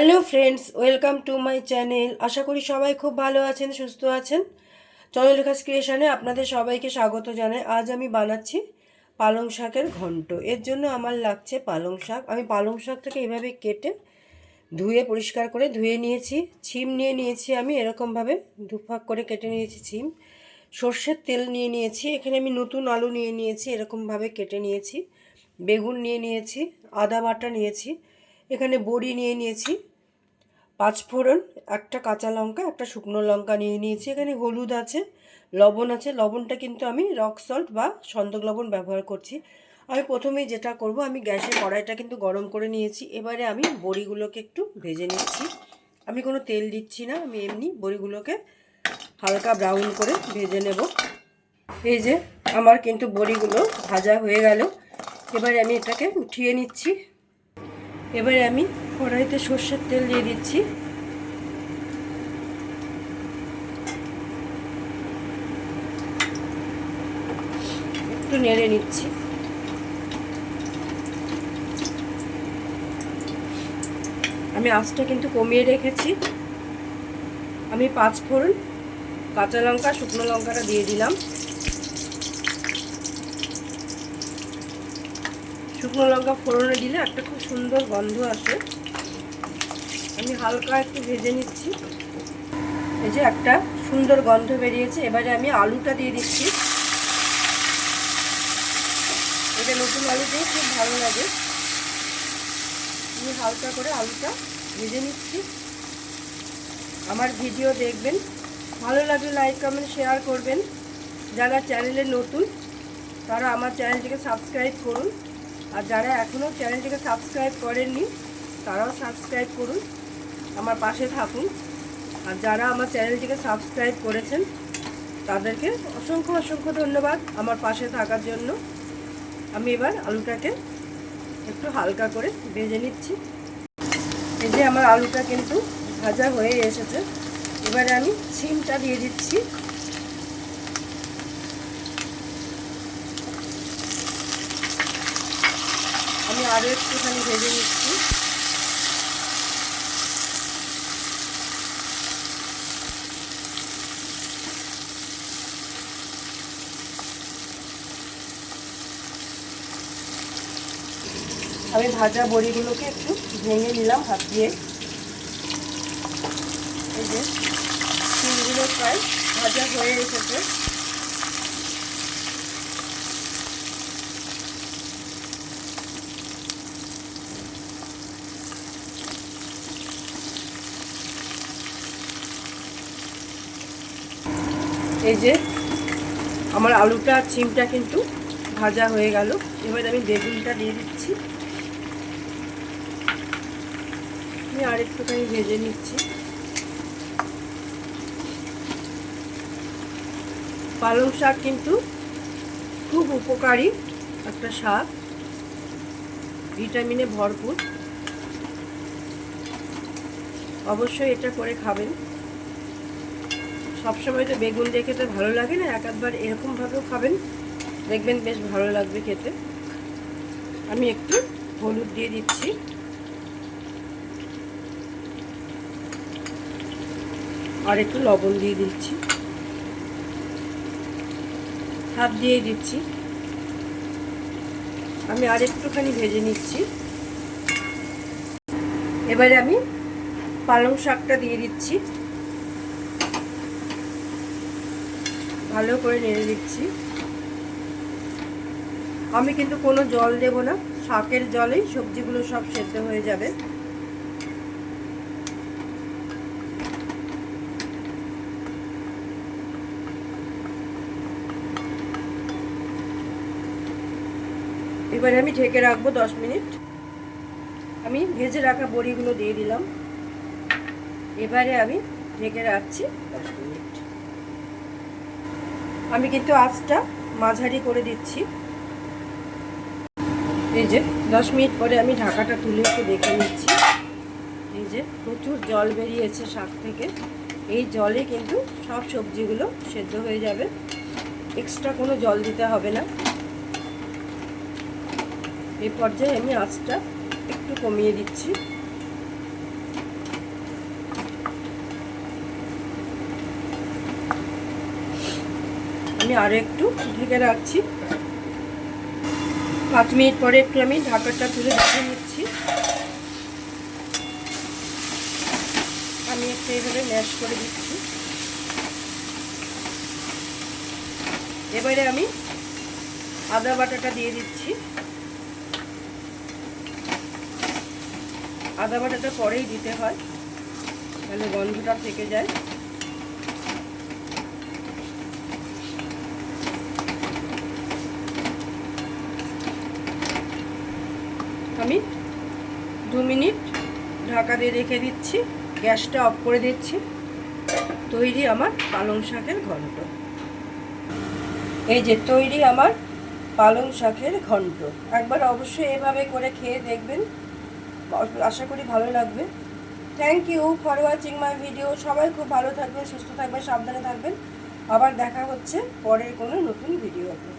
Hello friends welcome to my channel আশা করি সবাই খুব ভালো আছেন, সুস্থ আছেন। চন্দ্রলেখাস ক্রিয়েশনে আপনাদের সবাইকে স্বাগত জানাই। আজ আমি বানাচ্ছি পালং শাকের ঘন্ট। এর জন্য আমার লাগছে পালং শাক। আমি পালং শাকটাকে এভাবে কেটে ধুয়ে, পরিষ্কার করে ধুয়ে নিয়েছি। ছিম নিয়ে নিয়েছি আমি, এরকমভাবে দুফাক করে কেটে নিয়েছি ছিম। সর্ষের তেল নিয়ে নিয়েছি। এখানে আমি নতুন আলু নিয়ে নিয়েছি, এরকমভাবে কেটে নিয়েছি। বেগুন নিয়ে নিয়েছি, আদা বাটা নিয়েছি। এখানে বড়ি নিয়ে নিয়েছি। পাঁচফোড়ন একটা কাঁচা লঙ্কা, একটা শুকনো লঙ্কা নিয়ে নিয়েছি। এখানে হলুদ আছে, লবণ আছে। লবণটা কিন্তু আমি রক সল্ট বা সন্দক লবণ ব্যবহার করছি। আমি প্রথমেই যেটা করব, আমি গ্যাসের কড়াইটা কিন্তু গরম করে নিয়েছি। এবারে আমি বড়িগুলোকে একটু ভেজে নিচ্ছি। আমি কোনো তেল দিচ্ছি না, আমি এমনি বড়িগুলোকে হালকা ব্রাউন করে ভেজে নেব। এই যে, আমার কিন্তু বড়িগুলো ভাজা হয়ে গেল। এবারে আমি এটাকে উঠিয়ে নিচ্ছি। এবারে আমি কড়াইতে সর্ষের তেল দিয়ে দিচ্ছি। একটু নেড়ে নিচ্ছি। আমি আঁচটা কিন্তু কমিয়ে রেখেছি। আমি পাঁচ ফোড়ন কাঁচা লঙ্কা, শুকনো লঙ্কাটা দিয়ে দিলাম। শুকনো লঙ্কা ফোড়নে দিলে একটা খুব সুন্দর গন্ধ আসে। আমি হালকা একটু ভেজে নিচ্ছি। এই যে একটা সুন্দর গন্ধ বেরিয়েছে। এবারে আমি আলুটা দিয়ে দিচ্ছি। এটা নতুন আলু দিয়ে খুব ভালো লাগে। আমি হালকা করে আলুটা ভেজে নিচ্ছি। আমার ভিডিও দেখবেন। ভালো লাগলে লাইক, কমেন্ট, শেয়ার করবেন। যারা চ্যানেলে নতুন, তারা আমার চ্যানেলটিকে সাবস্ক্রাইব করুন। আর যারা এখনও চ্যানেলটিকে সাবস্ক্রাইব করেননি, তারাও সাবস্ক্রাইব করুন, আমার পাশে থাকুন। আর যারা আমার চ্যানেলটিকে সাবস্ক্রাইব করেছেন, তাদেরকে অসংখ্য অসংখ্য ধন্যবাদ আমার পাশে থাকার জন্য। আমি এবার আলুটাকে একটু হালকা করে ভেজে নিচ্ছি। এই যে আমার আলুটা কিন্তু ভাজা হয়ে এসেছে, এবারে আমি ছিমটা দিয়ে দিচ্ছি। আরও একটুখানি ভেজে নিচ্ছি। আমি ভাজা বড়িগুলোকে একটু ভেঙে নিলাম হাত দিয়ে। এই যে শিমগুলো প্রায় ভাজা হয়ে এসেছে। এই যে আমার আলুটা, চিমটা কিন্তু ভাজা হয়ে গেল। এবার আমি বেগুনটা দিয়ে দিচ্ছি। আর একটুখানি ভেজে নিচ্ছি। পালং শাক কিন্তু খুব উপকারী একটা শাক। ভিটামিনে ভরপুর। অবশ্যই এটা করে খাবেন। সবসময় তো বেগুন দিয়ে খেতে ভালো লাগে না এক একবার এরকমভাবেও খাবেন। দেখবেন বেশ ভালো লাগবে খেতে। আমি একটু হলুদ দিয়ে দিচ্ছি। আর একটু লবণ দিয়ে দিচ্ছি। হাফ দিয়ে দিচ্ছি। আমি আর একটুখানি ভেজে নিচ্ছি। এবারে আমি পালং শাকটা দিয়ে দিচ্ছি। ভালো করে নেড়ে দিচ্ছি। আমি কিন্তু কোনো জল দেব না, শাকের জলেই সবজিগুলো সব সেদ্ধ হয়ে যাবে। এবারে আমি ঢেকে রাখব দশ মিনিট। আমি ভেজে রাখা বড়িগুলো দিয়ে দিলাম। এবারে আমি ঢেকে রাখছি। দশ মিনিট। আমি কিন্তু আঁচটা মাঝারি করে দিচ্ছি। এই যে, দশ মিনিট পরে আমি ঢাকাটা তুলে একটু দেখে নিচ্ছি। এই যে, প্রচুর জল বেরিয়েছে শাক থেকে। এই জলে কিন্তু সব সবজিগুলো সেদ্ধ হয়ে যাবে। এক্সট্রা কোনো জল দিতে হবে না। এই পর্যায়ে আমি আঁচটা একটু কমিয়ে দিচ্ছি। আমি আরও একটু ঢেকে রাখছি। পাঁচ মিনিট পরে একটু আমি ঢাকাটা তুলে দেখে নিচ্ছি। আমি একটু এইভাবে ম্যাশ করে দিচ্ছি। এবারে আমি আদা বাটাটা দিয়ে দিচ্ছি। আদা বাটাটা পরেই দিতে হয়, তাহলে গন্ধটা থেকে যায় আমি দু মিনিট ঢাকা দিয়ে রেখে দিচ্ছি। গ্যাসটা অফ করে দিচ্ছি। তৈরি আমার পালং শাকের ঘন্ট। এই যে তৈরি আমার পালং শাকের ঘন্ট। একবার অবশ্যই এভাবে করে খেয়ে দেখবেন। আশা করি ভালো লাগবে। Thank you for watching my video সবাই খুব ভালো থাকবেন, সুস্থ থাকবেন, সাবধানে থাকবেন। আবার দেখা হচ্ছে পরের কোনো নতুন ভিডিওতে